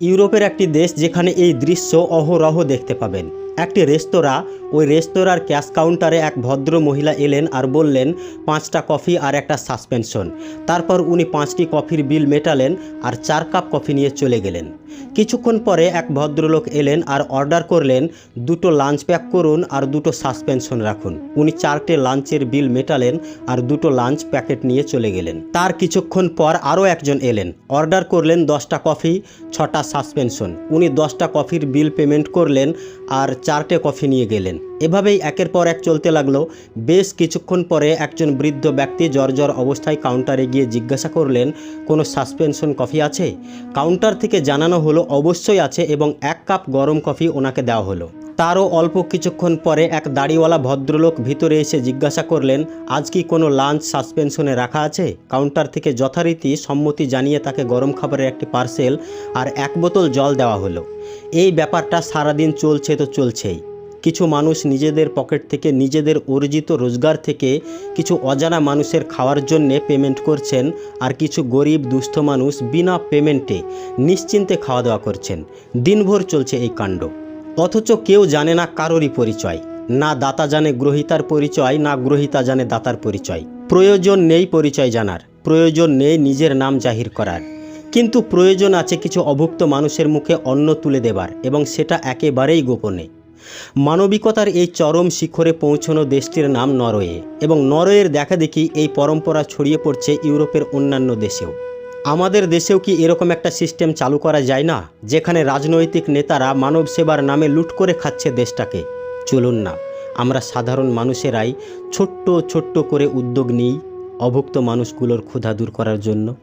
ইউরোপের একটি দেশ যেখানে এই দৃশ্য অহরহ দেখতে পাবেন। একটি রেস্তোরাঁ। ওই রেস্তোরাঁর ক্যাশ কাউন্টারে এক ভদ্র মহিলা এলেন আর বললেন, পাঁচটা কফি আর একটা সাসপেনশন। তারপর উনি পাঁচটি কফির বিল মেটালেন আর চার কাপ কফি নিয়ে চলে গেলেন। কিছুক্ষণ পরে এক ভদ্রলোক এলেন আর অর্ডার করলেন, দুটো লাঞ্চ প্যাক করুন আর দুটো সাসপেনশন রাখুন। উনি চারটে লাঞ্চের বিল মেটালেন আর দুটো লাঞ্চ প্যাকেট নিয়ে চলে গেলেন। তার কিছুক্ষণ পর আরও একজন এলেন, অর্ডার করলেন দশটা কফি, ছটা সাসপেনশন। উনি দশটা কফির বিল পেমেন্ট করলেন আর চারটে কফি নিয়ে গেলেন। এভাবেই একের পর এক চলতে লাগল। বেশ কিছুক্ষণ পরে একজন বৃদ্ধ ব্যক্তি জর্জর অবস্থায় কাউন্টারে গিয়ে জিজ্ঞাসা করলেন, কোনো সাসপেনশন কফি আছে? কাউন্টার থেকে জানানো হলো, অবশ্যই আছে এবং এক কাপ গরম কফি ওনাকে দেওয়া হলো। তারও অল্প কিছুক্ষণ পরে এক দাড়িওয়ালা ভদ্রলোক ভিতরে এসে জিজ্ঞাসা করলেন, আজ কি কোনো লাঞ্চ সাসপেনশনে রাখা আছে? কাউন্টার থেকে যথারীতি সম্মতি জানিয়ে তাকে গরম খাবারের একটি পার্সেল আর এক বোতল জল দেওয়া হলো। এই ব্যাপারটা সারাদিন চলছে তো চলছেই। কিছু মানুষ নিজেদের পকেট থেকে নিজেদের অর্জিত রোজগার থেকে কিছু অজানা মানুষের খাওয়ার জন্যে পেমেন্ট করছেন আর কিছু গরিব দুস্থ মানুষ বিনা পেমেন্টে নিশ্চিন্তে খাওয়া দাওয়া করছেন। দিনভর চলছে এই কাণ্ড। অথচ কেউ জানে না কারোরই পরিচয়। না দাতা জানে গ্রহিতার পরিচয়, না গ্রহিতা জানে দাতার পরিচয়। প্রয়োজন নেই পরিচয় জানার, প্রয়োজন নেই নিজের নাম জাহির করার। কিন্তু প্রয়োজন আছে কিছু অভুক্ত মানুষের মুখে অন্ন তুলে দেবার এবং সেটা একেবারেই গোপনে। মানবিকতার এই চরম শিখরে পৌঁছনো দেশটির নাম নরওয়ে এবং নরওয়ের দেখা দেখি এই পরম্পরা ছড়িয়ে পড়ছে ইউরোপের অন্যান্য দেশেও। আমাদের দেশেও কি এরকম একটা সিস্টেম চালু করা যায় না, যেখানে রাজনৈতিক নেতারা মানব সেবার নামে লুট করে খাচ্ছে দেশটাকে? চলুন না, আমরা সাধারণ মানুষেরাই ছোট্ট ছোট্ট করে উদ্যোগ নিই অভুক্ত মানুষগুলোর ক্ষুধা দূর করার জন্য।